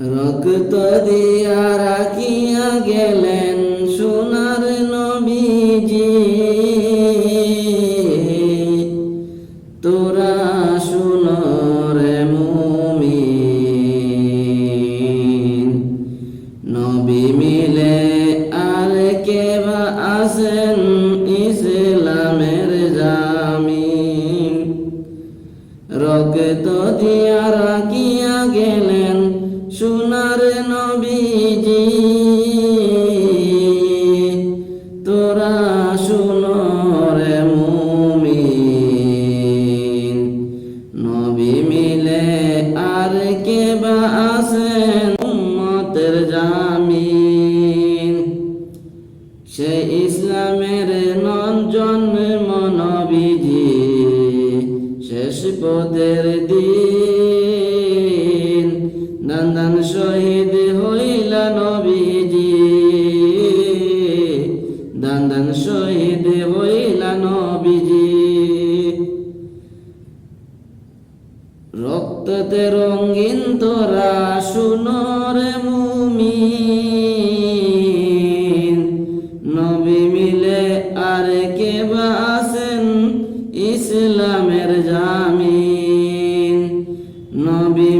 রক্ত দিয়া রাখিয়া গেলেন সোনার নবীজি। তোরা শুনরে মুমিন, নবী মিলে আর কে বা আসেন ইসলামের জামিন। রক্ত দিয়া রাখিয়া গেলেন সোনার নবীজি, তোরা শুনরে মুমিন। নবী মিলে আর কে বা আসেন উম্মতের জামিন। সে ইসলামের নন জন্ম নবীজি, শেষ পদের দিন শহীদ হইলা নবীজি। নন্দন শহীদ হইলা নবীজি। রক্ততে রঙিন তোরা শুনরে মুমিন। নবী মিলে আর কে বাসেন ইসলামের জামিন। নবী